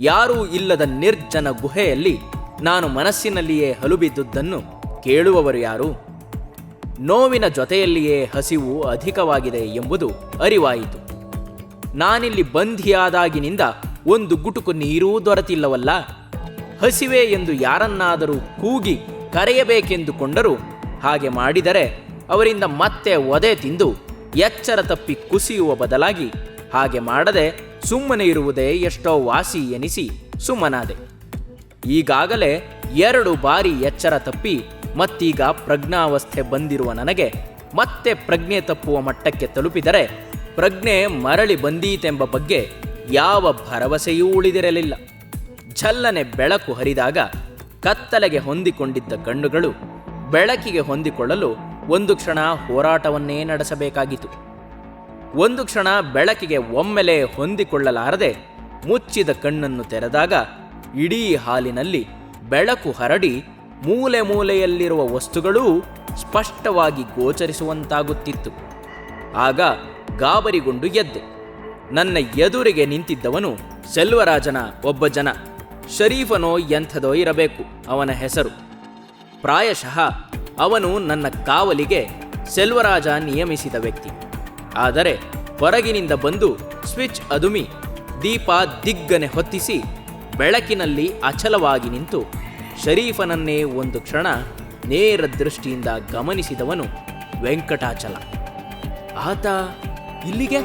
[SPEAKER 1] ಯಾರೂ ಇಲ್ಲದ ನಿರ್ಜನ ಗುಹೆಯಲ್ಲಿ ನಾನು ಮನಸ್ಸಿನಲ್ಲಿಯೇ ಹಲುಬಿದ್ದುದನ್ನು ಕೇಳುವವರು ಯಾರು? ನೋವಿನ ಜೊತೆಯಲ್ಲಿಯೇ ಹಸಿವು ಅಧಿಕವಾಗಿದೆ ಎಂಬುದು ಅರಿವಾಯಿತು. ನಾನಿಲ್ಲಿ ಬಂಧಿಯಾದಾಗಿನಿಂದ ಒಂದು ಗುಟುಕು ನೀರೂ ದೊರೆತಿಲ್ಲವಲ್ಲ? ಹಸಿವೆ ಎಂದು ಯಾರನ್ನಾದರೂ ಕೂಗಿ ಕರೆಯಬೇಕೆಂದುಕೊಂಡರೂ ಹಾಗೆ ಮಾಡಿದರೆ ಅವರಿಂದ ಮತ್ತೆ ಒದೆ ತಿಂದು ಎಚ್ಚರ ತಪ್ಪಿ ಕುಸಿಯುವ ಬದಲಾಗಿ ಹಾಗೆ ಮಾಡದೆ ಸುಮ್ಮನೆ ಇರುವುದೇ ಎಷ್ಟೋ ವಾಸಿ ಎನಿಸಿ ಸುಮ್ಮನಾದೆ. ಈಗಾಗಲೇ ಎರಡು ಬಾರಿ ಎಚ್ಚರ ತಪ್ಪಿ ಮತ್ತೀಗ ಪ್ರಜ್ಞಾವಸ್ಥೆ ಬಂದಿರುವ ನನಗೆ ಮತ್ತೆ ಪ್ರಜ್ಞೆ ತಪ್ಪುವ ಮಟ್ಟಕ್ಕೆ ತಲುಪಿದರೆ ಪ್ರಜ್ಞೆ ಮರಳಿ ಬಂದೀತೆಂಬ ಬಗ್ಗೆ ಯಾವ ಭರವಸೆಯೂ ಉಳಿದಿರಲಿಲ್ಲ. ಛಲ್ಲನೆ ಬೆಳಕು ಹರಿದಾಗ ಕತ್ತಲೆಗೆ ಹೊಂದಿಕೊಂಡಿದ್ದ ಕಣ್ಣುಗಳು ಬೆಳಕಿಗೆ ಹೊಂದಿಕೊಳ್ಳಲು ಒಂದು ಕ್ಷಣ ಹೋರಾಟವನ್ನೇ ನಡೆಸಬೇಕಾಗಿತು ಒಂದು ಕ್ಷಣ ಬೆಳಕಿಗೆ ಒಮ್ಮೆಲೆ ಹೊಂದಿಕೊಳ್ಳಲಾರದೆ ಮುಚ್ಚಿದ ಕಣ್ಣನ್ನು ತೆರೆದಾಗ ಇಡೀ ಹಾಲಿನಲ್ಲಿ ಬೆಳಕು ಹರಡಿ ಮೂಲೆ ಮೂಲೆಯಲ್ಲಿರುವ ವಸ್ತುಗಳೂ ಸ್ಪಷ್ಟವಾಗಿ ಗೋಚರಿಸುವಂತಾಗುತ್ತಿತ್ತು. ಆಗ ಗಾಬರಿಗೊಂಡು ಎದ್ದೆ, ನನ್ನ ಎದುರಿಗೆ ನಿಂತಿದ್ದವನು ಸೆಲ್ವರಾಜನ ಒಬ್ಬ ಜನ. ಶರೀಫನೋ ಎಂಥದೋ ಇರಬೇಕು ಅವನ ಹೆಸರು. ಪ್ರಾಯಶಃ ಅವನು ನನ್ನ ಕಾವಲಿಗೆ ಸೆಲ್ವರಾಜ ನಿಯಮಿಸಿದ ವ್ಯಕ್ತಿ. ಆದರೆ ಹೊರಗಿನಿಂದ ಬಂದು ಸ್ವಿಚ್ ಅದುಮಿ ದೀಪ ದಿಗ್ಗನೆ ಹೊತ್ತಿಸಿ ಬೆಳಕಿನಲ್ಲಿ ಅಚಲವಾಗಿ ನಿಂತು ಶರೀಫನನ್ನೇ ಒಂದು ಕ್ಷಣ ನೇರ ದೃಷ್ಟಿಯಿಂದ ಗಮನಿಸಿದವನು ವೆಂಕಟಾಚಲ. ಆತ ಇಲ್ಲಿಗೆ?